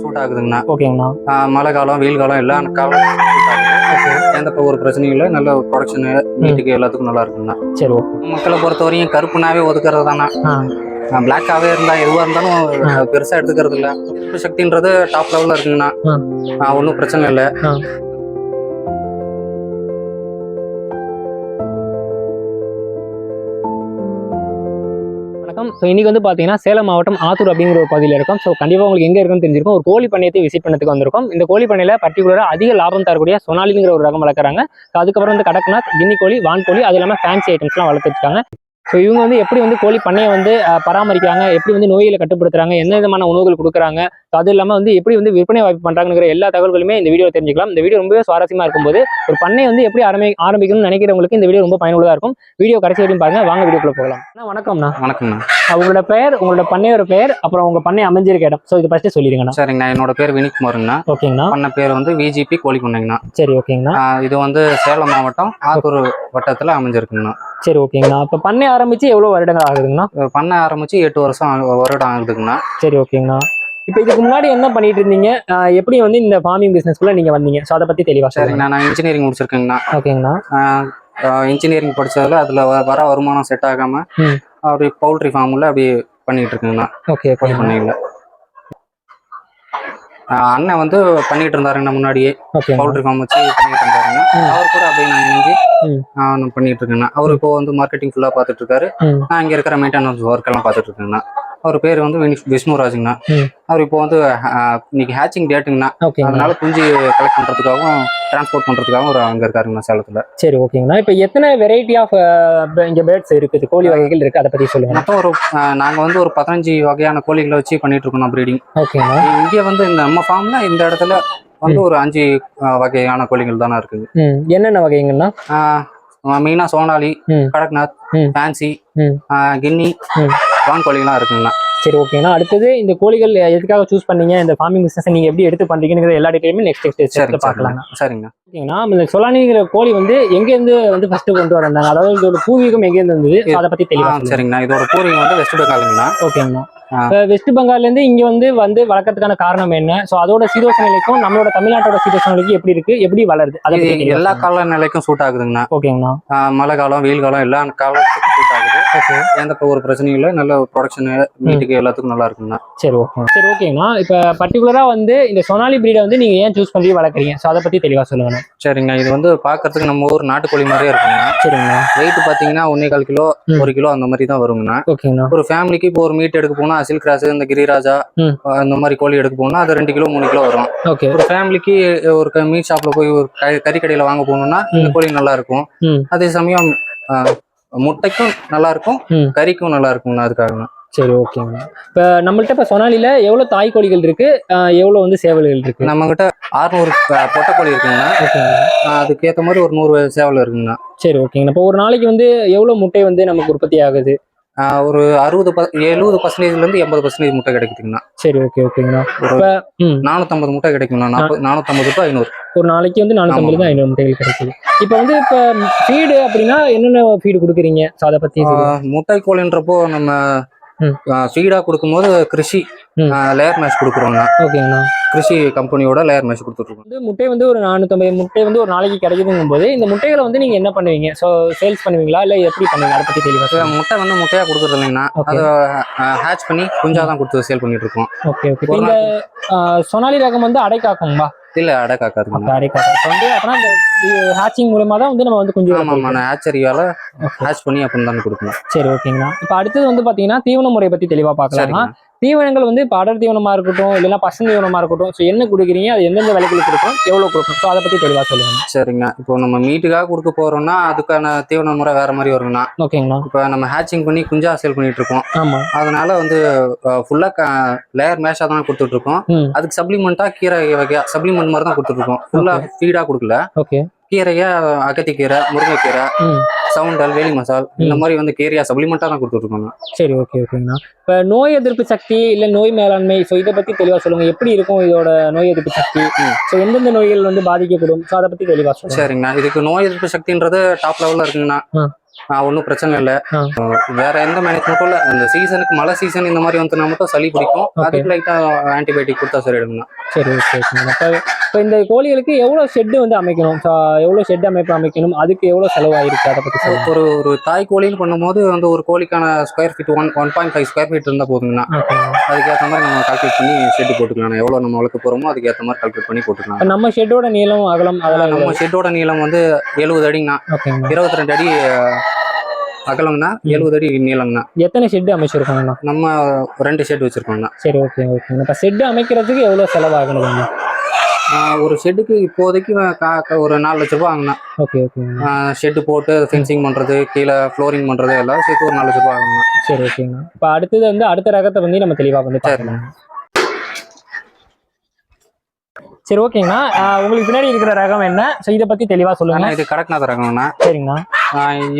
Suit ஆகுதுங்கண்ணா. ஓகேங்கண்ணா. மழை காலம் வெயில் காலம் எல்லா காலம். எந்த ஒரு பிரச்சனையும் இல்லை. நல்ல ப்ரொடக்ஷனு வீட்டுக்கு எல்லாத்துக்கும் நல்லா இருக்குங்கண்ணா. சரி ஓகே. மக்களை பொறுத்த வரையும் கருப்புனாவே ஒதுக்குறது தானே பிளாக்காவே இருந்தா எதுவா இருந்தாலும் பெருசா எடுத்துக்கிறது இல்ல சக்தின்றது டாப் லெவல்ல இருக்குங்கண்ணா. ஒன்றும் பிரச்சனை இல்லை. வணக்கம் ஸோ இன்றைக்கி வந்து பார்த்தீங்கன்னா சேலம் மாவட்டம் ஆத்தூர் அப்படிங்கிற ஒரு பகுதியில் இருக்கும். ஸோ கண்டிப்பாக உங்களுக்கு எங்கே இருக்குன்னு தெரிஞ்சிருக்கும். ஒரு கோழி பண்ணையத்தை விசிட் பண்ணதுக்கு வந்திருக்கும். இந்த கோழி பண்ணையில் பர்டிகுலராக அதிக லாபம் தரக்கூடிய சொனாலிங்கிற ஒரு ரகம் வளர்க்குறாங்க. ஸோ அதுக்கப்புறம் வந்து கடக்நாத் கின்னி கோழி வான் கோழி அது இல்லாமல் ஃபேன்சி ஐட்டம்ஸ்லாம் வளர்த்துருக்காங்க ஸோ இவங்க வந்து எப்படி வந்து கோழி பண்ணையை வந்து பராமரிக்கிறாங்க? எப்படி வந்து நோய்களை கட்டுப்படுத்துறாங்க? என்ன விதமான உணவுகள் கொடுக்குறாங்க? ஸோ அது இல்லாமல் வந்து எப்படி வந்து விற்பனை வாய்ப்பு பண்ணுறாங்கிற எல்லா தகவல்களுமே இந்த வீடியோ தெரிஞ்சுக்கலாம். இந்த வீடியோ ரொம்பவே சுவாரஸ்யமாக இருக்கும்போது ஒரு பண்ணை வந்து எப்படி ஆரம்பி ஆரம்பிக்கணும்னு நினைக்கிறவங்களுக்கு இந்த வீடியோ ரொம்ப பயனுள்ளதாக இருக்கும். வீடியோ கடைசி வரையும் பாருங்க. வாங்க வீடியோக்குள்ள போகலாம். அண்ணா, வணக்கம்ண்ணா. வணக்கம்ண்ணா. உங்களோட பெயர் உங்களோட பண்ணையோட பெயர் அப்புறம் உங்க பண்ணை அமைஞ்சிருக்க இடம். ஸோ இது ஃபர்ஸ்ட் சொல்லிடுங்கண்ணா. சரிங்கண்ணா. என்னோட பேர் வினிக்குமாருங்கண்ணா ஓகேங்கண்ணா. பண்ண பேர் வந்து விஜிபி கோழிக்குண்ணைங்கண்ணா. சரி ஓகேங்கண்ணா. இது வந்து சேலம் மாவட்டம் ஆத்தூர் வட்டத்துல அமைஞ்சிருக்குங்கண்ணா. சரி ஓகேங்கண்ணா. இப்போ பண்ணை ஆரம்பிச்சு எவ்வளோ வருடங்கள் ஆகுதுங்கண்ணா? பண்ண ஆரம்பிச்சு எட்டு வருஷம் வருடம் ஆகுதுங்கண்ணா. சரி ஓகேங்கண்ணா. இப்போ இதுக்கு முன்னாடி என்ன பண்ணிட்டு இருந்தீங்க எப்படி வந்து இந்த ஃபார்மிங் பிசினஸ்க்குள்ள நீங்க வந்தீங்க? ஸோ அதை பத்தி தெளிவா சரிங்கண்ணா. நான் இன்ஜினியரிங் முடிச்சிருக்கேங்கண்ணா. ஓகேங்கண்ணா. இன்ஜினியரிங் படிச்சதுல அதுல வர வருமானம் செட் ஆகாம. அப்படி பவுல்ட்ரி ஃபார்ம்ல அப்படி பண்ணிட்டு இருக்குங்கண்ணா ஓகே ஓகே. ஆஹ் அண்ணன் வந்து பண்ணிட்டு இருந்தாருங்கண்ணா முன்னாடியே பவுல்ட்ரி ஃபார்ம் வச்சு பண்ணிட்டு இருந்தாருங்க ம். அவர் கூட அப்படியே நான் இணைஞ்சு. நான் பண்ணிட்டு இருக்கேங்கண்ணா அவர் இப்போ வந்து மார்க்கெட்டிங் ஃபுல்லா பார்த்துட்டு இருக்காரு நான் இங்க இருக்கிற மெயின்டெனன்ஸ் ஒர்க் எல்லாம் பார்த்துட்டு இருக்கேங்கண்ணா அவர் பேர் வந்து விஷ்ணுராஜுங்கண்ணா. அவர் இப்போ வந்து இன்னைக்கு ஹேச்சிங் டேட்டுங்கண்ணா அதனால குஞ்சு கலெக்ட் பண்றதுக்காகவும் டிரான்ஸ்போர்ட் பண்றதுக்காகவும் அவர் அங்க இருக்காருங்கண்ணா சேலத்துல. சரி ஓகேங்கண்ணா. இப்போ எத்தனை வெரைட்டி ஆஃப் இங்க பேர்ட்ஸ் இருக்குது? கோழி வகைகள் இருக்கு அதை பத்தி சொல்லுங்க மொத்தம் ஒரு நாங்க வந்து ஒரு பதினஞ்சு வகையான கோழிகளை வச்சு பண்ணிட்டு இருக்கோம் ப்ரீடிங் ஓகேங்கண்ணா. இங்க வந்து இந்த நம்ம ஃபார்ம்ல இந்த இடத்துல வந்து ஒரு அஞ்சு வகையான கோழிகள் தானே இருக்குது. என்னென்ன வகைங்கண்ணா? மெயினா சோனாலி. கடக்நாத். ஃபேன்சி. கின்னி. வான் கோழிகள்லாம் இருக்குங்கண்ணா. சரி ஓகேண்ணா அடுத்தது இந்த கோழிகள் எதுக்காக சூஸ் பண்ணீங்க? இந்த ஃபார்மிங் பிசினஸ் நீங்க எப்படி எடுத்து பண்றீங்கிற எல்லா டீட்டெயிலுமே நெக்ஸ்ட் நெக்ஸ்ட் சரிங்க பார்க்கலாம் சரிங்க. சரிங்க ஓகேங்கண்ணா இந்த சொலானிங்கிற கோழி வந்து எங்க இருந்து வந்து ஃபர்ஸ்ட் கொண்டு வந்தாங்க? அதாவது இதோட பூர்வீகம் எங்க இருந்து இருந்தது So அதை பத்தி தெளிவா. சரிங்கண்ணா. இதோட பூர்வீகம் வந்து வெஸ்ட் பெங்காலுங்கண்ணா ஓகேங்கண்ணா. வெஸ்ட் பெங்கால்ல இருந்து இங்க வந்து வந்து வளர்க்கறதுக்கான காரணம் என்ன? சோ அதோட சீதோஷ நிலைக்கும் நம்மளோட தமிழ்நாட்டோட சீதோஷ நிலைக்கும் எப்படி இருக்கு? எப்படி வளருது? அதை எல்லா. கால நிலைக்கும் சூட் ஆகுதுங்கண்ணா. ஓகேங்கண்ணா. மழை காலம் வெயில் காலம் எல்லா காலத்துக்கும் எந்த இப்போ ஒரு பிரச்சனையும் இல்லை. நல்ல ப்ரொடக்ஷன் வீட்டுக்கு எல்லாத்துக்கும் நல்லா இருக்குங்கண்ணா சரி ஓகே சரி ஓகேங்கண்ணா இப்போ பர்டிகுலரா வந்து இந்த சொனாலி பிரீடை வந்து நீங்க ஏன் சூஸ் பண்ணி வளர்க்குறீங்க? சோ அதை பத்தி தெளிவா சொல்லுங்கண்ணா சரிங்கண்ணா இது வந்து பார்க்கறதுக்கு நம்ம ஊர் நாட்டுக்கோழி மாதிரியே இருக்குங்கண்ணா சரிங்கண்ணா வெயிட் பார்த்தீங்கன்னா ஒன்னே கால் கிலோ. ஒரு கிலோ அந்த மாதிரி தான் வருங்கண்ணா. ஓகேங்கண்ணா ஒரு ஃபேமிலிக்கு இப்போ ஒரு மீட் எடுக்க போனா அசில் கிராஸ் இந்த கிரிராஜா இந்த மாதிரி கோழி எடுக்க போனா அது ரெண்டு கிலோ மூணு கிலோ வரும். ஓகே ஒரு ஃபேமிலிக்கு ஒரு மீட் ஷாப்ல போய் ஒரு கறி கடையில வாங்க போகணும்னா இந்த. கோழி நல்லா இருக்கும். அதே சமயம் முட்டைக்கும் நல்லா இருக்கும். கறிக்கும் நல்லா இருக்கும்ண்ணா அதுக்காக சரி ஓகேங்கண்ணா இப்போ நம்மள்ட்ட இப்போ சொனாலில எவ்வளவு தாய் கோழிகள் இருக்கு? ஆஹ் எவ்வளவு வந்து சேவல்கள் இருக்கு? நம்ம கிட்ட அறுநூறு பொட்டை கோழி இருக்குங்கண்ணா. ஓகேங்கண்ணா ஆ, அதுக்கேத்த மாதிரி ஒரு நூறு சேவல் இருக்குங்கண்ணா. சரி ஓகேங்கண்ணா இப்போ ஒரு நாளைக்கு வந்து எவ்வளவு முட்டை வந்து நமக்கு உற்பத்தி ஆகுது? ஒரு அறுபது எழுபது பர்சன்டேஜ்ல இருந்து எண்பது பர்சன்டேஜ் முட்டை கிடைக்குதுங்கண்ணா. சரி ஓகே ஓகேங்கண்ணா இப்போ ம். நானூத்தம்பது முட்டை கிடைக்குங்கண்ணா. நாற்பது நானூத்தம்பது டு ஐநூறு. ஒரு நாளைக்கு வந்து நானூற்றம்பது தான் ஐநூறு முட்டைகள் கிடைக்குது. இப்போ வந்து இப்போ ஃபீடு அப்படின்னா என்னென்ன ஃபீடு கொடுக்குறீங்க? ஸோ அதை பற்றி ஆ, முட்டை கோழின்றப்போ நம்ம. ஃபீடா கொடுக்கும்போது கிருஷி. லேயர் மேஷ் கொடுக்குறோங்கண்ணா ஓகேங்கண்ணா கிருஷி கம்பெனியோட லேயர் மேஷ் கொடுத்துட்ருக்கோம் வந்து முட்டை வந்து ஒரு நானூற்றம்பது முட்டை வந்து ஒரு நாளைக்கு கிடைக்குதுங்கும் போது இந்த முட்டைகளை வந்து நீங்கள் என்ன பண்ணுவீங்க? ஸோ சேல்ஸ் பண்ணுவீங்களா? இல்லை எப்படி பண்ணுவீங்க? அதை பற்றி தெளிவாக முட்டை வந்து முட்டையா கொடுக்குறது இல்லைங்கண்ணா. அதை ஹேட்ச் பண்ணி குஞ்சா தான் கொடுத்து சேல் பண்ணிட்டு இருக்கோம். Okay okay. இந்த சொனாலி ரகம் வந்து அடை காக்கும்பா. இல்ல அடை காக்காதுங்கண்ணா அடை காக்கும் இப்போ வந்து அப்பனா ஹேச்சிங் மூலமா தான் வந்து நம்ம வந்து குஞ்சு ஆமா ஆமா நான் ஹேச்சரியால. ஹேட்ச் பண்ணி அப்படின்னு தான் கொடுக்கணும் சரி ஓகேங்கண்ணா இப்போ அடுத்தது வந்து பார்த்தீங்கன்னா தீவன முறையை பற்றி தெளிவாக பார்க்கலாம்னா சரிங்கண்ணா தீவனங்கள் வந்து இப்போ அடர் தீவனமா இருக்கட்டும் இல்லைன்னா பசங்க தீவனமா இருக்கட்டும் ஸோ என்ன கொடுக்குறீங்க அது எந்தெந்த விலைகளுக்கு கொடுக்கும் எவ்வளோ கொடுக்கும் ஸோ அதை பற்றி தெளிவாக சொல்லுங்க. சரிங்க. இப்போ நம்ம மீட்டுக்காக கொடுக்க போறோம்னா அதுக்கான தீவன முறை வேற மாதிரி வருங்கண்ணா ஓகேங்கண்ணா இப்போ நம்ம ஹேச்சிங் பண்ணி குஞ்சா சேல் பண்ணிட்டு இருக்கோம். ஆமாம் அதனால வந்து ஃபுல்லா லேயர் மேஷா தான் கொடுத்துட்டு இருக்கோம். ம். அதுக்கு சப்ளிமெண்டா கீரை வகையா சப்ளிமெண்ட் மாதிரி தான் கொடுத்துட்டு இருக்கோம். ஃபுல்லா ஃபீடா கொடுக்கல. ஓகே. கீரையா அகத்திக்கீரை முருங்கைக்கீரை சவுண்டல் வேலி மசால் இந்த மாதிரி வந்து கீரையா சப்ளிமெண்டா தான் கொடுத்துட்டு இருக்கோங்க சரி ஓகே ஓகேங்கண்ணா இப்போ நோய் எதிர்ப்பு சக்தி இல்லை நோய் மேலாண்மை ஸோ இதை பற்றி தெளிவாக சொல்லுங்க. எப்படி இருக்கும் இதோட நோய் எதிர்ப்பு சக்தி. ஸோ எந்தெந்த நோய்கள் வந்து பாதிக்கப்படும்? ஸோ அதை பற்றி தெளிவாக சொல்லுங்க. சரிங்கண்ணா. இதுக்கு நோய் எதிர்ப்பு சக்தின்றது டாப் லெவல்ல இருக்குங்கண்ணா. ஒன்றும் பிரச்சனை இல்லை. வேற எந்த மேனேஜ்மெண்ட்டும் இல்லை. அந்த சீசனுக்கு மழை சீசன் இந்த மாதிரி வந்துனா மட்டும் சளி பிடிக்கும். அதுக்கு லைட்டா ஆன்டிபயோட்டிக் கொடுத்தா சரிடுங்கண்ணா சரி ஓகே இப்போ இந்த கோழிகளுக்கு எவ்வளோ ஷெட்டு வந்து அமைக்கணும்? எவ்வளோ ஷெட் அமைப்பு அமைக்கணும்? அதுக்கு எவ்வளோ செலவாயிருக்கு? அதை பற்றி ஒரு ஒரு தாய் கோழின்னு பண்ணும்போது வந்து ஒரு கோழிக்கான square feet one one point five square feet இருந்தால் போதுங்கண்ணா அதுக்கேற்ற மாதிரி நம்ம கால்குலேட் பண்ணி ஷெட் போட்டுக்கலாம். எவ்வளோ நம்ம வளர்க்க போகிறோமோ அதுக்கேற்ற மாதிரி கால்குலேட் பண்ணி போட்டுக்கலாம். நம்ம ஷெட்டோட நீளம் அகலம் அதெல்லாம்? நம்ம ஷெட்டோட நீளம் வந்து எழுபது அடிங்கண்ணா. இருபத்தி ரெண்டு அடி அகலங்கண்ணா எழுபது அடி நீளங்கண்ணா எத்தனை ஷெட்டு அமைச்சிருக்காங்கண்ணா? நம்ம ரெண்டு ஷெட் வச்சிருக்கோங்கண்ணா. சரி ஓகே ஓகேங்கண்ணா இப்போ ஷெட்டு அமைக்கிறதுக்கு எவ்வளோ செலவாகணுங்கண்ணா? ஒரு ஷெட்டுக்கு இப்போதைக்கு ஒரு நாலு லட்ச ரூபா ஆகுங்கண்ணா. ஓகே ஓகேங்கண்ணா ஷெட்டு போட்டு ஃபென்சிங் பண்ணுறது கீழே ஃப்ளோரிங் பண்ணுறது எல்லாம் சேர்த்து ஒரு நாலு லட்ச ரூபா ஆகுங்கண்ணா. சரி ஓகேங்கண்ணா இப்போ அடுத்தது வந்து அடுத்த ரகத்தை வந்து நம்ம தெளிவாக வந்து பார்க்கலாம். சரி ஓகேங்கண்ணா. உங்களுக்கு பின்னாடி இருக்கிற ரகம் என்ன? ஸோ இதை பற்றி தெளிவாக சொல்லுங்க. இது கடக்நாத் ரகங்கண்ணா சரிங்கண்ணா.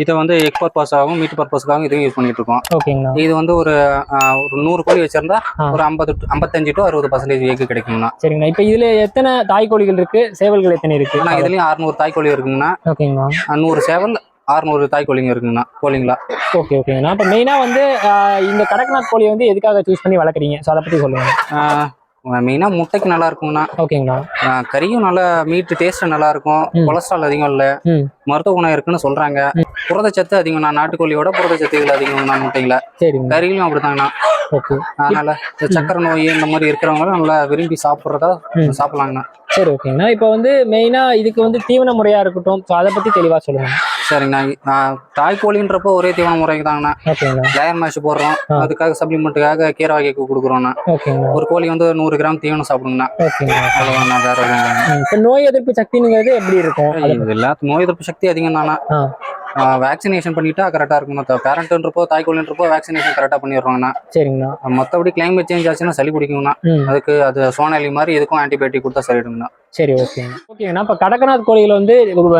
இதை வந்து எக் பர்பஸாகவும் மீட் பர்பஸுக்காகவும் இதையும் யூஸ் பண்ணிட்டு இருக்கோம் ஓகேங்கண்ணா. இது வந்து ஒரு ஒரு நூறு கோழி வச்சிருந்தா. ஒரு ஐம்பது ஐம்பத்தஞ்சு டு அறுபது பர்சன்டேஜ் எக் கிடைக்குங்கண்ணா. சரிங்கண்ணா. இப்போ இதில் எத்தனை தாய் கோழிகள் இருக்கு? சேவல்கள் எத்தனை இருக்கு? ஆனால் இதுலயும் அறுநூறு தாய் கோழி இருக்குங்கண்ணா. ஓகேங்கண்ணா. நூறு சேவல் அறுநூறு தாய் கோழிங்க இருக்குங்கண்ணா கோழிங்களா. ஓகே ஓகேங்கண்ணா. இப்போ மெயினாக வந்து இந்த கடக்நாத் கோழி வந்து எதுக்காக சூஸ் பண்ணி வளர்க்குறீங்க? ஸோ அதை பற்றி சொல்லுங்க. மெயினாக முட்டைக்கு நல்லா இருக்குங்கண்ணா ஓகேங்கண்ணா கறியும் நல்லா மீட் டேஸ்ட் நல்லா இருக்கும். கொலஸ்ட்ரால் அதிகம் இல்லை. மருத்துவ குணம் இருக்குன்னு சொல்றாங்க. புரதச்சத்து அதிகம் நான் நாட்டுக்கோழியோட புரதச்சத்துகள் அதிகம் நான் கறியிலும் அப்படிதாங்கண்ணா ஓகே. அதனால இந்த சக்கரை நோய் இந்த மாதிரி இருக்கிறவங்க நல்லா விரும்பி சாப்பிட்றதா. சாப்பிடலாங்கண்ணா. சரி ஓகேங்கண்ணா. இப்போ வந்து மெயினாக இதுக்கு வந்து தீவன முறையாக இருக்கட்டும். ஸோ அதை பற்றி தெளிவாக சொல்லுங்க. சரிங்கண்ணா. ஆஹ் தாய் கோழின்றப்போ ஒரே தீவன முறைக்கு தாங்கண்ணா லேயர் மேட்ச் போடுறோம். அதுக்காக சப்ளிமெண்ட்டுக்காக கீரை வகைக்கு கொடுக்குறோண்ணா ஓகேங்கண்ணா. ஒரு கோழி வந்து நூறு கிராம் தீவனம் சாப்பிடுங்கண்ணா. அவ்வளோண்ணா வேற. இப்போ நோய் எதிர்ப்பு சக்திங்கிறது எப்படி இருக்கும்? எல்லாத்துக்கும் நோய் எதிர்ப்பு சக்தி அதிகம் தானே வேக்சினேஷன் பண்ணிட்டா கரெக்டாக இருக்கும் பேரண்ட்ன்றப்போ தாய் கோழின்றப்போ வேக்சினேஷன் கரெக்டாக பண்ணிடுறாங்கண்ணா சரிங்கண்ணா. மற்றபடி கிளைமேட் சேஞ்ச் ஆச்சுன்னா சளி பிடிக்குங்கண்ணா. அதுக்கு அது சோனாலி மாதிரி இதுக்கும் ஆன்டிபயோட்டிக் கொடுத்தா சரிடுங்கண்ணா சரி ஓகேங்க ஓகேங்கண்ணா. இப்போ கடக்கநாத் கோழிகளை வந்து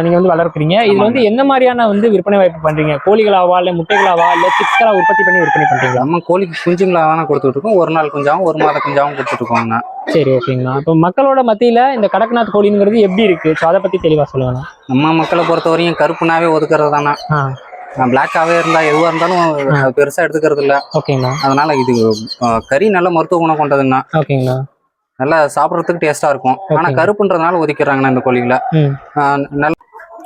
நீங்க வந்து வளர்க்குறீங்க. இதுல வந்து என்ன மாதிரியான வந்து விற்பனை வாய்ப்பு பண்றீங்க? கோழிகளாவா இல்ல முட்டைகளாவா இல்ல சிக்ஸ்களா உற்பத்தி பண்ணி விற்பனை பண்றீங்களா? நம்ம கோழிக்கு குஞ்சுங்களா தானே கொடுத்துட்டு இருக்கோம். ஒரு நாள் குஞ்சாவும் ஒரு மாத குஞ்சாவும் கொடுத்துட்டு இருக்கோங்கண்ணா. சரி ஓகேங்கண்ணா. இப்போ மக்களோட மத்தியில இந்த கடக்கநாத் கோழிங்கிறது எப்படி இருக்கு? ஸோ அதை பத்தி தெளிவா சொல்லுங்கண்ணா. நம்ம மக்களை பொறுத்த வரையும் கருப்புனாவே ஒதுக்குறது தானே பிளாக்காவே இருந்தா எதுவா இருந்தாலும் பெருசா எடுத்துக்கிறது இல்ல ஓகேங்கண்ணா. அதனால இது கறி நல்ல மருத்துவ குணம் கொண்டதுண்ணா. ஓகேங்கண்ணா. நல்லா சாப்பிட்றதுக்கு டேஸ்டா இருக்கும். ஆனா. கருப்புன்றதுனால ஒதுக்கிறாங்கண்ணா இந்த கோழிகளை. நல்ல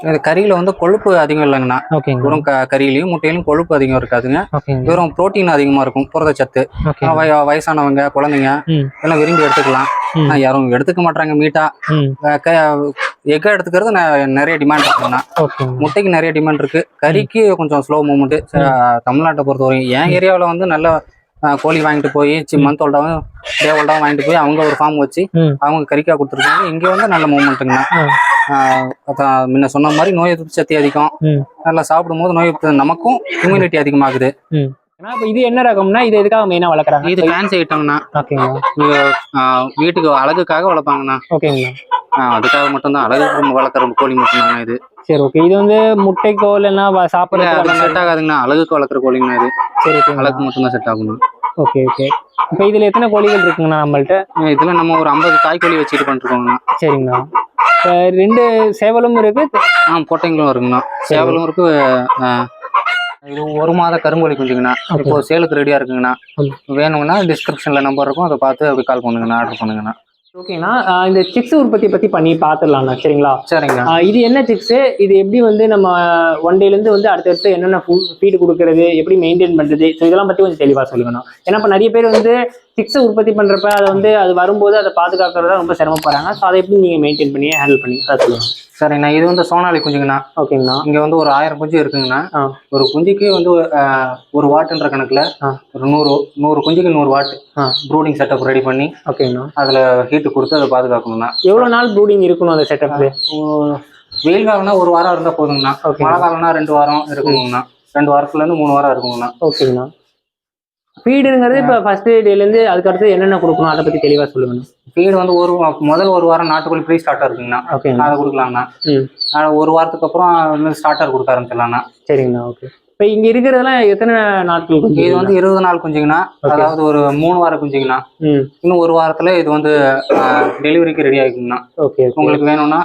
கறியில வந்து கொழுப்பு அதிகம் இல்லைங்கண்ணா. ஓகேங்கண்ணா வெறும் கறியிலையும் முட்டையிலும் கொழுப்பு அதிகம் இருக்காதுங்க. ஓகேங்க. வெறும் புரோட்டீன் அதிகமா இருக்கும் புரதச்சத்து ஆ, வய- வயசானவங்க குழந்தைங்க. எல்லாம் விரும்பி எடுத்துக்கலாம். யாரும் எடுத்துக்க மாட்டாங்க மீட்டா எக்கை எடுத்துக்கிறது நிறைய டிமாண்ட் இருக்குண்ணா ஓகேங்க. முட்டைக்கு நிறைய டிமாண்ட் இருக்கு. கறிக்கு கொஞ்சம் ஸ்லோ மூமெண்ட் தமிழ்நாட்டை பொறுத்தவரைக்கும் என் ஏரியாவில் வந்து நல்ல கோழி வாங்கிட்டு போய் சி மந்த் ஓல்டாவும் டே ஓல்டாவும் வாங்கிட்டு போய் அவங்க ஒரு ஃபார்ம் வச்சு அவங்க கறிக்கா கொடுத்துருக்காங்க. இங்கே வந்து நல்ல. அதான் முன்ன சொன்ன மாதிரி நோய் எதிர்ப்பு சக்தி அதிகம். நல்லா சாப்பிடும்போது நோய் எதிர்ப்பு நமக்கும் இம்யூனிட்டி அதிகமாகுது. இது என்ன ரகம்னா இது எதுக்காக மெயினா வளர்க்குறாங்க? இது ஃபேன்சி ஐட்டம்னா ஆ, வீட்டுக்கு அழகுக்காக வளர்ப்பாங்கண்ணா. ஓகேங்கண்ணா. ஆ, அதுக்காக மட்டும்தான். அழகுக்கு வளர்க்குற கோழி மட்டும்தாங்கண்ணா இது. சரி ஓகே இது வந்து முட்டைக்கோ இல்லைன்னா சாப்பிட்றதுக்கு அதெல்லாம் செட் ஆகாதுங்கண்ணா. அழகுக்கு வளர்க்குற கோழிங்கண்ணா இது. சரி ஓகேங்களா அழகு மட்டும்தான் செட் ஆகணும் ஓகே ஓகே இப்போ இதுல எத்தனை கோழிகள் இருக்குங்கண்ணா நம்மள்ட்ட? இதுல நம்ம ஒரு ஐம்பது தாய் கோழி வச்சுட்டு பண்ணிருக்கோங்கண்ணா. சரிங்கண்ணா. இப்போ ரெண்டு சேவலும் இருக்கு. ஆ பொட்டைங்களும் இருக்குங்கண்ணா. சேவலும் இருக்கு இது ஒரு மாத கருங்கோழி குஞ்சுங்கண்ணா. இப்போ சேலுக்கு ரெடியா இருக்குங்கண்ணா. வேணுங்கன்னா டிஸ்கிரிப்ஷன்ல நம்பர் இருக்கும். அதை பார்த்து அப்படி கால் பண்ணுங்கண்ணா ஆர்டர் பண்ணுங்கண்ணா. ஓகேண்ணா இந்த சிக்ஸ் உற்பத்தி பத்தி பண்ணி பார்த்துடலாம்ண்ணா சரிங்களா? சரிங்க. ஆஹ் இது என்ன சிக்ஸ் இது எப்படி வந்து நம்ம ஒன் டேலேருந்து வந்து அடுத்தடுத்து என்னென்ன ஃபீடு கொடுக்கறது எப்படி மெயின்டைன் பண்றது? ஸோ இதெல்லாம் பத்தி கொஞ்சம் தெளிவா சொல்லுங்கண்ணா. ஏன்னா இப்போ நிறைய பேர் வந்து சிக்ஸ் உற்பத்தி பண்றப்ப அதை வந்து அது வரும்போது அதை பாதுகாக்கிறதா ரொம்ப சிரமப்படுறாங்க. ஸோ அதை எப்படி நீங்க மெயின்டைன் பண்ணி ஹேண்டில் பண்ணி? அதை சொல்லுங்க. சரிங்கண்ணா இது வந்து சோனாலி குஞ்சுங்கண்ணா. ஓகேங்கண்ணா. இங்க வந்து ஒரு ஆயிரம் குஞ்சு இருக்குங்கண்ணா. ஒரு குஞ்சுக்கு வந்து ஒரு வாட்டுன்ற கணக்குல. ஒரு நூறு நூறு குஞ்சுக்கு நூறு வாட் ஆ. ப்ரூடிங் செட்டப் ரெடி பண்ணி ஓகேங்கண்ணா. அதுல ஹீட்டு கொடுத்து அதை பாதுகாக்கணும்ண்ணா. எவ்வளோ நாள் ப்ரூடிங் இருக்கணும் அந்த செட்டப் வெயில் காலம்னா ஒரு வாரம் இருந்தா போதுங்கண்ணா. மழை காலம்னா ரெண்டு வாரம் இருக்குங்கண்ணா ரெண்டு வாரத்துல இருந்து மூணு வாரம் இருக்குங்கண்ணா ஓகேங்கண்ணா. ஃபீடுங்கிறது இப்போ ஃபர்ஸ்ட் டேலேருந்து அதுக்கடுத்து என்னென்ன கொடுக்கணும் அதை பத்தி தெளிவா சொல்லுங்கண்ணா ஃபீடு வந்து ஒரு முதல் ஒரு வாரம் நாட்டுக்கோழி ப்ரீ ஸ்டார்டர் இருக்குங்கண்ணா. ஓகேங்கண்ணா அதை கொடுக்கலாங்கண்ணா. ம். ஆனா ஒரு வாரத்துக்கு அப்புறம் ஸ்டார்டர் கொடுக்க ஆரம்பிச்சிடலாம்ண்ணா சரிங்கண்ணா ஓகே இப்போ இங்க இருக்கிறதெல்லாம் எத்தனை நாட்கள் குஞ்சு இது வந்து இருபது நாள் குஞ்சுங்கண்ணா. அதாவது ஒரு மூணு வாரம் குஞ்சுங்கண்ணா. இன்னும் ஒரு வாரத்துல இது வந்து டெலிவரிக்கு ரெடி ஆகிக்குங்கண்ணா. ஓகே ஓகே உங்களுக்கு வேணும்னா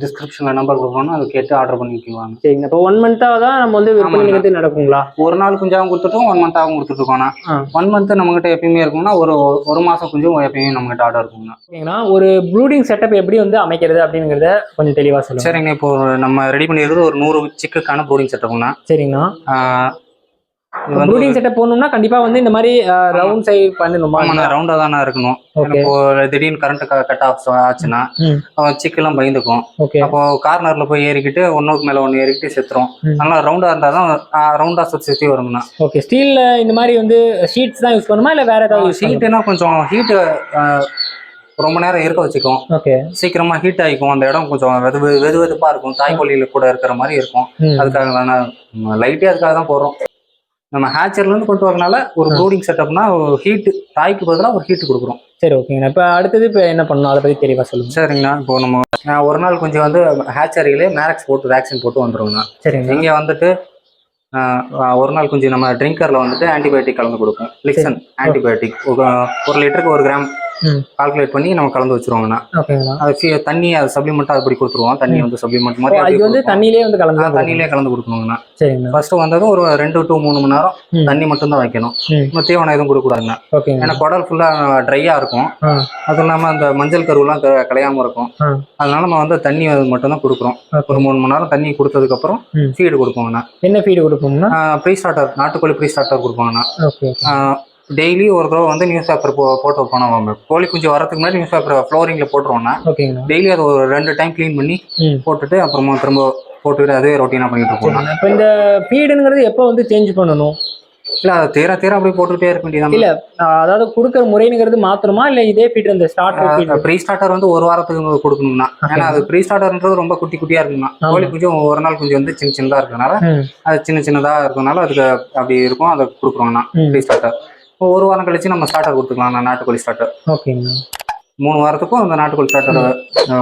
டிஸ்கிரிப்ஷன்ல நம்பர் கொடுக்கணும் அதை கேட்டு ஆர்டர் பண்ணிக்குவாங்க சரிங்க. இப்போ ஒன் மந்த்தாக தான் நம்ம வந்து விற்பனை. நிகழ்ச்சி நடக்குங்களா? ஒரு நாள் குஞ்சாவும் கொடுத்துட்டோம் ஒன் மந்த்தாகவும் கொடுத்துருக்கோண்ணா ஆ. ஒன் மந்த் நம்மகிட்ட எப்பயுமே இருக்கும்னா ஒரு ஒரு மாசம் குஞ்சும் எப்பயுமே நம்மகிட்ட ஆர்டர் இருக்குங்கண்ணா ஓகேங்கண்ணா ஒரு ப்ளூடிங் செட்டப் எப்படி வந்து அமைக்கிறது அப்படிங்கிறத கொஞ்சம் தெளிவாக சொல்லுங்க. சரிங்க இப்போ நம்ம ரெடி பண்ணிடுறது ஒரு நூறு சிக்குக்கான ப்ரூடிங் செட்டப்புங்கண்ணா சரிங்கண்ணா ப்ளூடிங் செட்டப் போடணும்னா கண்டிப்பா வந்து இந்த மாதிரி ரவுண்ட் சைடு பண்ணணுமா? ரவுண்டா தானே இருக்கணும். இப்போ திடீர்னு கரண்ட் கட் ஆஃப் ஆச்சுன்னா. அவன் சிக்கெல்லாம் பயந்துக்கும். அப்போ கார்னர்ல போய் ஏறிக்கிட்டு ஒன்றுக்கு மேல ஒன்று ஏறிக்கிட்டு செத்துரும். நல்லா ரவுண்டா இருந்தா தான் ரவுண்டா சுத்தி சுத்தி வருங்கண்ணா ஓகே ஸ்டீல்ல இந்த மாதிரி வந்து ஷீட்ஸ் தான் யூஸ் பண்ணுமா இல்ல வேற ஏதாவது ஹீட்டுனா கொஞ்சம் ஹீட்டு ரொம்ப நேரம் இருக்க வச்சுக்கும். சீக்கிரமா ஹீட் ஆகிக்கும். அந்த இடம் கொஞ்சம் வெது வெது வெது வெதுப்பா இருக்கும். தாய்க்கொல்லியில கூட இருக்கிற மாதிரி இருக்கும். அதுக்காக தானே லைட்டே அதுக்காக தான் போடுறோம். நம்ம ஹேச்சர்ல இருந்து கொண்டு வரனால ஒரு ப்ரூடிங் செட்டப்னா ஹீட் தாய்க்கு பதிலாக ஒரு ஹீட் கொடுக்குறோம். சரி ஓகேங்கண்ணா இப்போ அடுத்தது இப்போ என்ன பண்ணணும்? அதை பத்தி தெளிவா சொல்லுங்க. சரிங்கண்ணா இப்போ நம்ம ஒரு நாள் கொஞ்சம் வந்து ஹேச்சரியிலே மேரக்ஸ் போட்டு வேக்சின் போட்டு வந்துருங்கண்ணா சரிங்க. இங்கே வந்துட்டு ஒரு நாள் கொஞ்சம் நம்ம ட்ரிங்கரில் வந்துட்டு ஆன்டிபயோட்டிக் கலந்து கொடுப்போம். லிக்சன் ஆன்டிபயோட்டிக் ஒரு லிட்டருக்கு ஒரு கிராம். கால்குலேட் பண்ணி நம்ம கலந்து வச்சிருவோங்கண்ணா. அது தண்ணி அது சப்ளிமெண்ட்டாக அப்படி கொடுத்துருவோம். தண்ணி வந்து சப்ளிமெண்ட் மாதிரி அப்படியே வந்து. தண்ணியிலே வந்து கலந்து தண்ணியிலே கலந்து கொடுக்கணுங்கண்ணா. சரிங்கண்ணா. ஃபர்ஸ்ட் வந்ததும் ஒரு ரெண்டு டு மூணு மணி நேரம். தண்ணி மட்டும் தான் வைக்கணும். ம். இன்னும் தீவனம் எதுவும் கொடுக்கக்கூடாதுண்ணா. ஓகேங்க ஏன்னா குடல் ஃபுல்லாக ட்ரையாக இருக்கும். அதுவும் இல்லாமல் அந்த மஞ்சள் கருவெல்லாம் க- கலையாம இருக்கும். அதனால நம்ம வந்து தண்ணி மட்டும் தான் கொடுக்குறோம். ஒரு மூணு மணி நேரம் தண்ணி கொடுத்ததுக்கப்புறம். ஃபீடு கொடுப்போங்கண்ணா. என்ன ஃபீடு கொடுப்போம்னா? ப்ரீ ஸ்டார்டர் நாட்டுக்கோழி ப்ரீ ஸ்டார்டர் கொடுப்பாங்கண்ணா. ஓகே டெய்லி ஒரு தடவை வந்து நியூஸ் பேப்பர் போ போட்டு வைப்போம் நம்ம கோழி குஞ்சு வரதுக்கு முன்னாடி நியூஸ் பேப்பர் ஃப்ளோரிங்கில் போட்டுருவோம்னா ஓகேங்கண்ணா. டெய்லி அதை ஒரு ரெண்டு டைம் க்ளீன் பண்ணி. போட்டுட்டு அப்புறமா திரும்ப போட்டுக்கிட்டு அதே ரொட்டீனாக பண்ணிட்டு சரிங்கண்ணா. இப்போ இந்த ஃபீடுங்கிறது எப்போ வந்து சேஞ்ச் பண்ணணும்? இல்லை அதை தேர தேர அப்படியே போட்டுக்கிட்டே இருக்க வேண்டியதான் இல்ல அதாவது கொடுக்குற முறைங்கிறது மாத்திரமா இல்ல இதே ஃபீட் இந்த ஸ்டார்டர் ப்ரீ ஸ்டார்டர் வந்து ஒரு வாரத்துக்கு கொடுக்கணும்னா. ஏன்னா அது ப்ரீ ஸ்டார்டர்ன்றது ரொம்ப குட்டி குட்டியா இருக்கும்னா. ஆமா. கோழி குஞ்சு ஒரு நாள் குஞ்சு வந்து சின்ன சின்னதா இருக்கனால. அது சின்ன சின்னதா இருக்கனால அதுக்கு அப்படி இருக்கும் அதை கொடுக்குறோம்னா ம். ப்ரீ ஸ்டார்டர் ஒரு வாரம் கழிச்சு நம்ம ஸ்டார்டர் கொடுத்துக்கலாம். நாட்டுக்கோழி ஸ்டார்டர் ஓகேங்கண்ணா மூணு வாரத்துக்கும் அந்த நாட்டுக்கோழி ஸ்டார்டர்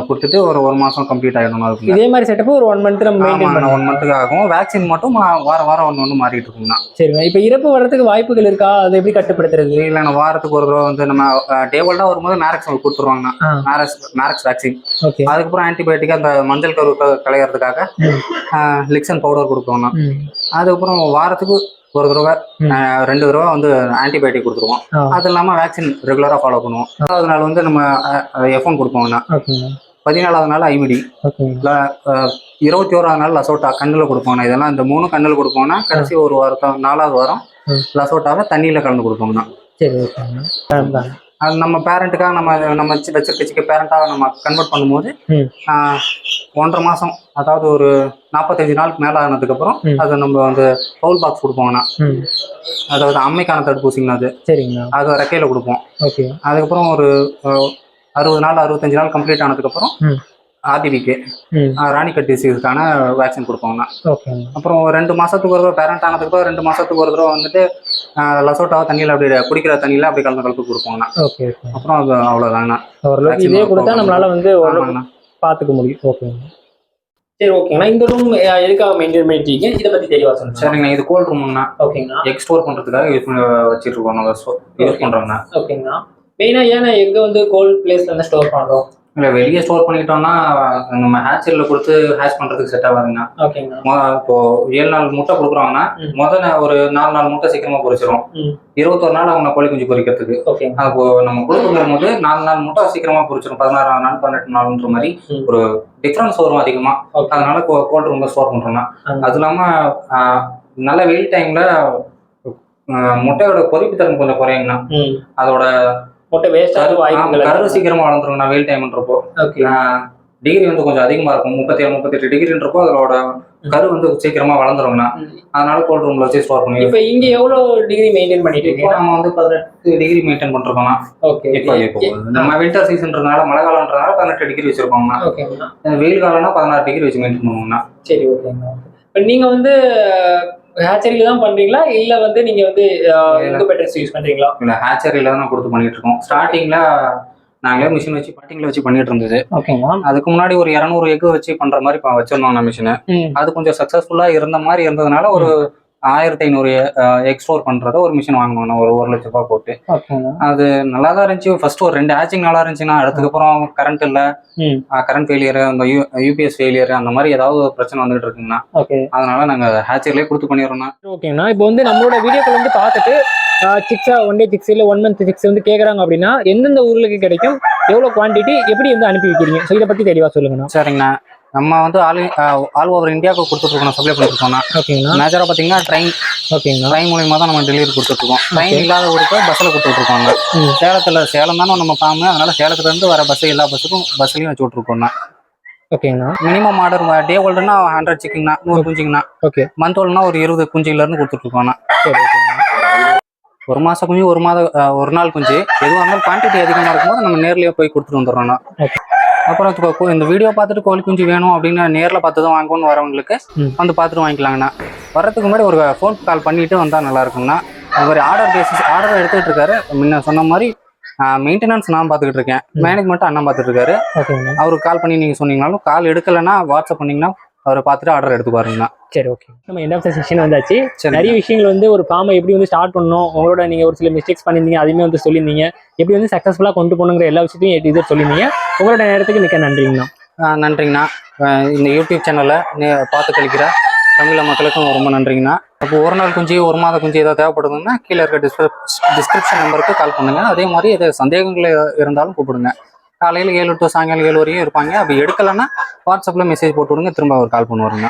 கொடுத்துட்டு ஒரு ஒரு மாசம் கம்ப்ளீட் ஆயிடும் அதுக்கு இதே மாதிரி செட்டப் ஒரு ஒன் மந்த் நம்ம ஒன் மந்த்துக்கு ஆகும். வேக்சின் மட்டும் வாரம் வாரம் ஒன்று ஒன்று மாறிட்டு இருக்கும்னா சரிங்க இப்போ இறப்பு வர்றதுக்கு வாய்ப்புகள் இருக்கா? அதை எப்படி கட்டுப்படுத்துறது? இல்லைன்னா வாரத்துக்கு ஒரு தடவை வந்து நம்ம டேபிள்டா வரும்போது மேரக்ஸ் கொடுத்துருவாங்கண்ணா ஆ. மேரக்ஸ் மேரக்ஸ் வேக்சின் ஓகே அதுக்கப்புறம் ஆன்டிபயோட்டிக் அந்த மஞ்சள் கரு க- களையறதுக்காக லிக்சன் பவுடர் கொடுப்போம்னா அதுக்கப்புறம் வாரத்துக்கு ஒரு தடவை ரெண்டு தடவை வந்து ஆன்டிபயோட்டிக் கொடுத்துருவோம். அது இல்லாமல் வேக்சின் ரெகுலராக ஃபாலோ பண்ணுவோம். அதாவது நாள் வந்து நம்ம எஃப்எம் கொடுப்போம்னா பதினாலாவது நாள் ஐமிடி இருபத்தி ஓராவது நாள் லசோட்டா கண்ணில் கொடுப்போம்னா இதெல்லாம் இந்த மூணு கண்ணில் கொடுப்போம்னா கடைசி ஒரு வாரத்தம் நாலாவது வாரம். லசோட்டாவை தண்ணியில் கலந்து கொடுப்போம்னா. சரி அது நம்ம பேரண்ட்டுக்காக நம்ம நம்ம வச்சு வச்சிருக்க சிக்க பேரண்ட்டாக நம்ம கன்வெர்ட் பண்ணும்போது ஒன்றரை மாதம் அதாவது ஒரு நாற்பத்தஞ்சு நாளுக்கு மேலே ஆனதுக்கப்புறம். அதை நம்ம வந்து பவுல் பாக்ஸ் கொடுப்போம்னா ம். அதாவது அம்மைக்கான தடுப்பூசிங்கண்ணா அது. சரிங்கண்ணா. அது ரெக்கையில் கொடுப்போம். ஓகே. அதுக்கப்புறம் ஒரு அறுபது நாள் அறுபத்தஞ்சு நாள் கம்ப்ளீட் ஆனதுக்கப்புறம் ம். ராணிக்கட் டிசீஸுக்கான வேக்சின் கொடுப்போங்கண்ணா ஓகேங்க அப்புறம் ஒரு ரெண்டு மாசத்துக்கு ஒரு தடவை பேரண்ட் ஆனதுக்கு ரெண்டு மாசத்துக்கு ஒரு தடவை வந்துட்டு லசோட்டாவை தண்ணியில் அப்படி குடிக்கிற தண்ணியில் அப்படி கலந்து கலந்து கொடுப்போங்கண்ணா அப்புறம் அது அவ்வளோதாங்கண்ணா ஓரளவுக்கு இதே கொடுத்தா நம்மளால வந்து பார்த்துக்க முடியும். ஓகேங்க சரி ஓகேங்கண்ணா இந்த ரூம் எதுக்காக மெயின்டைன் பண்ணிருக்கீங்க? இதை பத்தி தெளிவா சொல்லுங்க. சரிங்கண்ணா. இது கோல்ட் ரூம்ண்ணா ஓகேங்கண்ணா. எக் ஸ்டோர் பண்ணுறதுக்காக யூஸ் பண்ணி நாங்கள் யூஸ் பண்ணுறோங்கண்ணா ஓகேங்கண்ணா. மெயினா ஏன்னா எங்க வந்து கோல்ட் பிளேஸ்ல இருந்து ஸ்டோர் பண்றோம்? இல்லை வெளியே ஸ்டோர் பண்ணிக்கிட்டோம்னா நம்ம ஹேச்சரியில் கொடுத்து ஹேஷ் பண்ணுறதுக்கு செட் ஆகாதுங்கண்ணா. ஓகேங்கண்ணா இப்போ ஏழு நாள் முட்டை கொடுக்குறாங்கன்னா ம். முதல் நா- ஒரு நாலு நாள் முட்டை சீக்கிரமா பொரிச்சிரும். ம். இருபத்தொரு நாள் அவங்க கோழி குஞ்சு பொரிக்கிறதுக்கு. ஓகேங்க அப்போ நம்ம கொடுக்கும் போது நாலு நாள் முட்டை சீக்கிரமா பொரிச்சிரும். பதினாறாம் நாள் பதினெட்டு நாள்ன்ற மாதிரி. ஒரு டிஃபரன்ஸ் வரும் அதிகமா. ஓகே அதனால கோல்ட் ரூம்ல ஸ்டோர் பண்றோம்னா. ஆ. அது இல்லாம ஆஹ், நல்ல வெயில் டைம்ல முட்டையோட பொரிப்பு திறன் கொஞ்சம் குறையுங்கண்ணா. அதோட முட்டை வேஸ்ட் ஆக கரு வாய்ப்புகள் சீக்கிரமா வளர்ந்துருங்கண்ணா வெயில் டைம்ன்றப்போ ஓகே டிகிரி வந்து கொஞ்சம் அதிகமா இருக்கும். முப்பத்தி ஏழு முப்பத்தெட்டு டிகிரின்றப்போ அதோட கரு வந்து சீக்கிரமா வளர்ந்துருங்கண்ணா அதனால கோல்ட் ரூம்ல வச்சு ஸ்டோர் பண்ணி இப்போ இங்க எவ்வளவு டிகிரி மெயின்டைன் பண்ணிட்டு இருக்கீங்க? நம்ம வந்து பதினெட்டு டிகிரி மெயின்டைன் பண்றோம்னா ஓகே இப்போ நம்ம வின்டர் சீசன்றதுனால மழை காலம்ன்றதுனால பதினெட்டு டிகிரி வச்சிருக்கோம்னா ஓகேங்கண்ணா வெயில் காலம்னா பதினாறு டிகிரி வச்சு மெயின்டைன் பண்ணுவோம்னா சரி ஓகேங்கண்ணா இப்போ நீங்க வந்து ஹேச்சரியில தான் பண்றீங்களா? இல்ல வந்து நீங்க வந்து இன்குபேட்டர்ஸ் யூஸ் பண்றீங்களா? இல்ல ஹேச்சரியில தான் கொடுத்து பண்ணிட்டு இருக்கோம். ஸ்டார்டிங்ல நாங்களே மிஷின் வச்சு பட்டிங்ல வச்சு பண்ணிட்டு இருந்தது. ஓகேங்களா அதுக்கு முன்னாடி ஒரு இரநூறு எக் வச்சு பண்ற மாதிரி வச்சிருந்தோம் அந்த மிஷின் அது கொஞ்சம் சக்சஸ்ஃபுல்லா இருந்த மாதிரி இருந்ததுனால ஒரு ஆயிரத்தி ஐநூறு எக்ஸ்ப்ளோர் பண்றத ஒரு மிஷின் வாங்கணும்ண்ணா ஒரு ஒரு லட்ச ரூபாய் போட்டு. அது நல்லா தான் இருந்துச்சு. ஃபர்ஸ்ட் ஒரு ரெண்டு ஆச்சிங் நல்லா இருந்துச்சுன்னா அதுக்கப்புறம் கரண்ட் இல்ல. கரண்ட் ஃபெயிலியர் அந்த யூபிஎஸ் ஃபெயிலியர் அந்த மாதிரி ஏதாவது ஒரு பிரச்சனை வந்துட்டு இருக்குங்கண்ணா. அதனால நாங்க ஹேச்சர்லேயே கொடுத்து பண்ணிடுறோம்ண்ணா. ஓகேண்ணா. இப்போ வந்து நம்மளோட வீடியோக்கள் வந்து பார்த்துட்டு சிக்ஸா ஒன் டே சிக்ஸ் இல்லை ஒன் மந்த் சிக்ஸ் வந்து கேட்குறாங்க அப்படின்னா எந்தெந்த ஊர்களுக்கு கிடைக்கும் எவ்வளோ குவான்டிட்டி எப்படி வந்து அனுப்பி வைக்கிறீங்க? ஸோ இதை பற்றி தெளிவாக சொல்லுங்கண்ணா. சரிங்கண்ணா. நம்ம வந்து ஆல் ஆல் ஓவர் இந்தியாவுக்கு கொடுத்துட்ருக்கோம் சப்ளை பண்ணிருக்கோம்ண்ணா ஓகேங்கண்ணா மேஜராக பார்த்தீங்கன்னா ட்ரெயின் ஓகேங்கண்ணா ட்ரெயின் மூலியமா தான் நம்ம டெலிவரி கொடுத்துட்ருக்கோம் ட்ரெயின் இல்லாத ஊருக்கு பஸ்ஸில் கொடுத்துட்ருக்கோங்க. சேலத்தில் சேலம் தானே நம்ம ஃபார்மு அதனால சேலத்துல இருந்து வர பஸ் எல்லா பஸ்ஸுக்கும் பஸ்லையும் வச்சு விட்ருக்கோம்ண்ணா ஓகேங்கண்ணா மினிமம் ஆர்டர் டே ஓல்டுனா ஹண்ட்ரட் சிக்கிங்கண்ணா நூறு குஞ்சுங்கண்ணா. ஓகே. மந்த் ஓல்டுனா ஒரு இருபது குஞ்சுலேருந்து கொடுத்துட்ருக்கோண்ணா சரி ஒரு மாதம் குஞ்சு ஒரு மாதம் ஒரு நாள் குஞ்சு. எதுவாக இருந்தாலும் குவான்டிட்டி அதிகமாக இருக்கும்போது நம்ம நேர்லயே போய் கொடுத்துட்டு வந்துடுறோம்ண்ணா. அப்புறம் இந்த வீடியோ பார்த்துட்டு கோழி குஞ்சு வேணும் அப்படின்னு நேரில் பார்த்து தான் வாங்கணும்னு வரவங்களுக்கு. வந்து பார்த்துட்டு வாங்கிக்கலாங்கண்ணா. வர்றதுக்கு முன்னாடி ஒரு ஃபோன் கால் பண்ணிட்டு வந்தால் நல்லா இருக்குங்கண்ணா அது மாதிரி ஆர்டர் பேசிஸ் ஆர்டர் எடுத்துகிட்டு இருக்காரு. முன்ன சொன்ன மாதிரி மெயின்டெனன்ஸ் நான் பார்த்துக்கிட்டு இருக்கேன். மேனேஜ்மெண்ட் அண்ணன் பார்த்துட்டு இருக்காரு. அவருக்கு கால் பண்ணி நீங்கள் சொன்னீங்கனாலும் கால் எடுக்கலைன்னா வாட்ஸ்அப் பண்ணீங்கன்னா அவரை பார்த்துட்டு ஆர்டர் எடுத்துப்பாருங்கண்ணா சரி ஓகே நம்ம எண்ட் ஆஃப் த செஷன் வந்தாச்சு. நிறைய விஷயங்கள் வந்து ஒரு ஃபார்மை எப்படி வந்து ஸ்டார்ட் பண்ணணும் உங்களோட நீங்க ஒரு சில மிஸ்டேக்ஸ் பண்ணியிருந்தீங்க அதையுமே வந்து சொல்லியிருந்தீங்க. எப்படி வந்து சக்ஸஸ்ஃபுல்லாக கொண்டு போகணுங்கிற எல்லா விஷயத்தையும் இது சொல்லியிருந்தீங்க. உங்களோட நேரத்துக்கு மிக்க நன்றிங்கண்ணா. நன்றிங்கண்ணா. இந்த யூடியூப் சேனலை பார்த்து கழிக்கிற தமிழ மக்களுக்கும் ரொம்ப நன்றிங்கண்ணா. அப்போ ஒரு நாள் குஞ்சு ஒரு மாத குஞ்சு ஏதாவது தேவைப்படுதுன்னா கீழே இருக்க டிஸ்கிரிப் டிஸ்கிரிப்ஷன் நம்பருக்கு கால் பண்ணுங்க. அதே மாதிரி எது சந்தேகங்கள் இருந்தாலும் கூப்பிடுங்க. காலையில் ஏழு டு சாயங்காலம் ஏழு வரையும் இருப்பாங்க. அப்படி எடுக்கலைன்னா வாட்ஸ்அப்பில் மெசேஜ் போட்டு விடுங்க திரும்ப அவர் கால் பண்ணுவாருங்க.